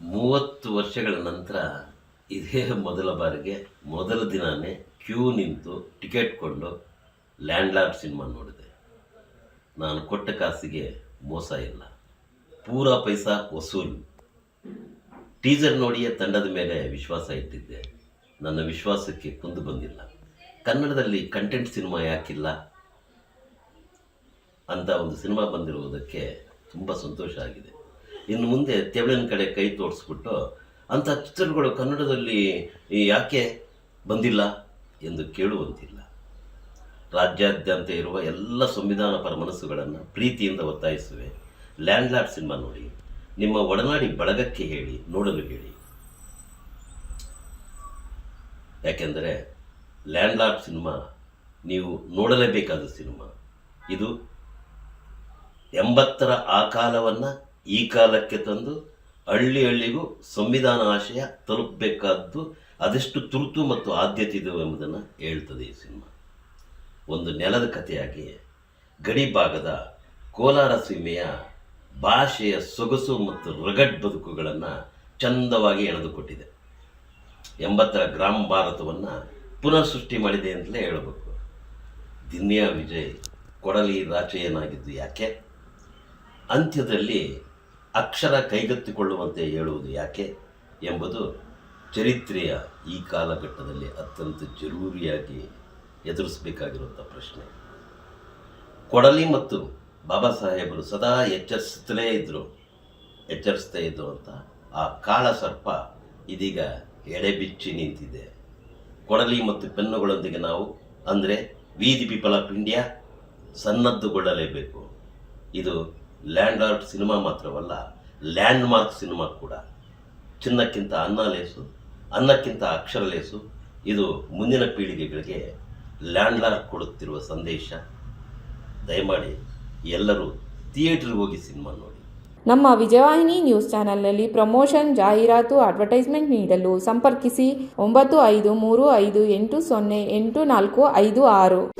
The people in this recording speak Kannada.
ಮೂವತ್ತು ವರ್ಷಗಳ ನಂತರ ಇದೇ ಮೊದಲ ಬಾರಿಗೆ ಮೊದಲ ದಿನವೇ ಕ್ಯೂ ನಿಂತು ಟಿಕೆಟ್ ಕೊಂಡು ಲ್ಯಾಂಡ್ಲಾರ್ ಸಿನಿಮಾ ನೋಡಿದೆ. ನಾನು ಕೊಟ್ಟ ಕಾಸಿಗೆ ಮೋಸ ಇಲ್ಲ. ಪೂರಾ ಪೈಸಾ ವಸೂಲು. ಟೀಸರ್ ನೋಡಿಯೇ ತಂಡದ ಮೇಲೆ ವಿಶ್ವಾಸ ಇಟ್ಟಿದ್ದೆ. ನನ್ನ ವಿಶ್ವಾಸಕ್ಕೆ ಕುಂದು ಬಂದಿಲ್ಲ. ಕನ್ನಡದಲ್ಲಿ ಕಂಟೆಂಟ್ ಸಿನಿಮಾ ಯಾಕಿಲ್ಲ ಅಂತ ಒಂದು ಸಿನಿಮಾ ಬಂದಿರುವುದಕ್ಕೆ ತುಂಬ ಸಂತೋಷ ಆಗಿದೆ. ಇನ್ನು ಮುಂದೆ ತೆವಳಿನ ಕಡೆ ಕೈ ತೋರಿಸ್ಬಿಟ್ಟು ಅಂಥ ಚಿತ್ರಗಳು ಕನ್ನಡದಲ್ಲಿ ಯಾಕೆ ಬಂದಿಲ್ಲ ಎಂದು ಕೇಳುವಂತಿಲ್ಲ. ರಾಜ್ಯಾದ್ಯಂತ ಇರುವ ಎಲ್ಲ ಸಂವಿಧಾನ ಪರ ಮನಸ್ಸುಗಳನ್ನು ಪ್ರೀತಿಯಿಂದ ಒತ್ತಾಯಿಸುವೆ. ಲ್ಯಾಂಡ್ಲಾರ್ಡ್ ಸಿನಿಮಾ ನೋಡಿ. ನಿಮ್ಮ ಒಡನಾಡಿ ಬಳಗಕ್ಕೆ ಹೇಳಿ, ನೋಡಲು ಹೇಳಿ. ಯಾಕೆಂದರೆ ಲ್ಯಾಂಡ್ಲಾರ್ಡ್ ಸಿನಿಮಾ ನೀವು ನೋಡಲೇಬೇಕಾದ ಸಿನಿಮಾ. ಇದು ಎಂಬತ್ತರ ಆ ಕಾಲವನ್ನು ಈ ಕಾಲಕ್ಕೆ ತಂದು ಹಳ್ಳಿ ಹಳ್ಳಿಗೂ ಸಂವಿಧಾನ ಆಶಯ ತಲುಪಬೇಕಾದ್ದು ಅದೆಷ್ಟು ತುರ್ತು ಮತ್ತು ಆದ್ಯತೆ ಇದೆ ಎಂಬುದನ್ನು ಹೇಳ್ತದೆ ಈ ಸಿನಿಮಾ. ಒಂದು ನೆಲದ ಕಥೆಯಾಗಿ ಗಡಿ ಭಾಗದ ಕೋಲಾರ ಸೀಮೆಯ ಭಾಷೆಯ ಸೊಗಸು ಮತ್ತು ರಗಡ್ ಬದುಕುಗಳನ್ನು ಚಂದವಾಗಿ ಎಳೆದುಕೊಟ್ಟಿದೆ. ಎಂಬತ್ತರ ಗ್ರಾಮ ಭಾರತವನ್ನು ಪುನಃ ಸೃಷ್ಟಿ ಮಾಡಿದೆ ಅಂತಲೇ ಹೇಳಬೇಕು. ದಿನ್ಯಾ ವಿಜಯ್ ಕೊಡಲಿ ರಾಚೆಯನಾಗಿದ್ದು ಯಾಕೆ? ಅಂತ್ಯದಲ್ಲಿ ಅಕ್ಷರ ಕೈಗೆತ್ತಿಕೊಳ್ಳುವಂತೆ ಹೇಳುವುದು ಯಾಕೆ ಎಂಬುದು ಚರಿತ್ರೆಯ ಈ ಕಾಲಘಟ್ಟದಲ್ಲಿ ಅತ್ಯಂತ ಜರೂರಿಯಾಗಿ ಎದುರಿಸಬೇಕಾಗಿರುವಂಥ ಪ್ರಶ್ನೆ. ಕೊಡಲಿ ಮತ್ತು ಬಾಬಾ ಸಾಹೇಬರು ಸದಾ ಎಚ್ಚರಿಸುತ್ತಲೇ ಇದ್ದರು ಎಚ್ಚರಿಸ್ತಾ ಇದ್ದರು ಅಂತ ಆ ಕಾಳ ಸರ್ಪ ಇದೀಗ ಎಡೆಬಿಚ್ಚಿ ನಿಂತಿದೆ. ಕೊಡಲಿ ಮತ್ತು ಪೆನ್ನುಗಳೊಂದಿಗೆ ನಾವು ಅಂದರೆ, we the people of India ಸನ್ನದ್ದುಗೊಳ್ಳಲೇಬೇಕು. ಇದು ಲ್ಯಾಂಡ್ ಆರ್ಟ್ ಸಿನಿಮಾ ಮಾತ್ರವಲ್ಲ ಲ್ಯಾಂಡ್ ಮಾರ್ಕ್ ಸಿನಿಮಾ ಕೂಡ. ಚಿನ್ನಕ್ಕಿಂತ ಅನ್ನ ಲೇಸು, ಅನ್ನಕ್ಕಿಂತ ಅಕ್ಷರ ಲೇಸು, ಇದು ಮುಂದಿನ ಪೀಳಿಗೆಗಳಿಗೆ ಲ್ಯಾಂಡ್ ಕೊಡುತ್ತಿರುವ ಸಂದೇಶ. ದಯಮಾಡಿ ಎಲ್ಲರೂ ಥಿಯೇಟ್ರಿಗೆ ಹೋಗಿ ಸಿನಿಮಾ ನೋಡಿ. ನಮ್ಮ ವಿಜಯವಾಹಿನಿ ನ್ಯೂಸ್ ಚಾನೆಲ್ನಲ್ಲಿ ಪ್ರಮೋಷನ್, ಜಾಹೀರಾತು, ಅಡ್ವರ್ಟೈಸ್ಮೆಂಟ್ ನೀಡಲು ಸಂಪರ್ಕಿಸಿ ಒಂಬತ್ತು ಐದು ಮೂರು ಐದು ಎಂಟು ಸೊನ್ನೆ ಎಂಟು ನಾಲ್ಕು ಐದು ಆರು.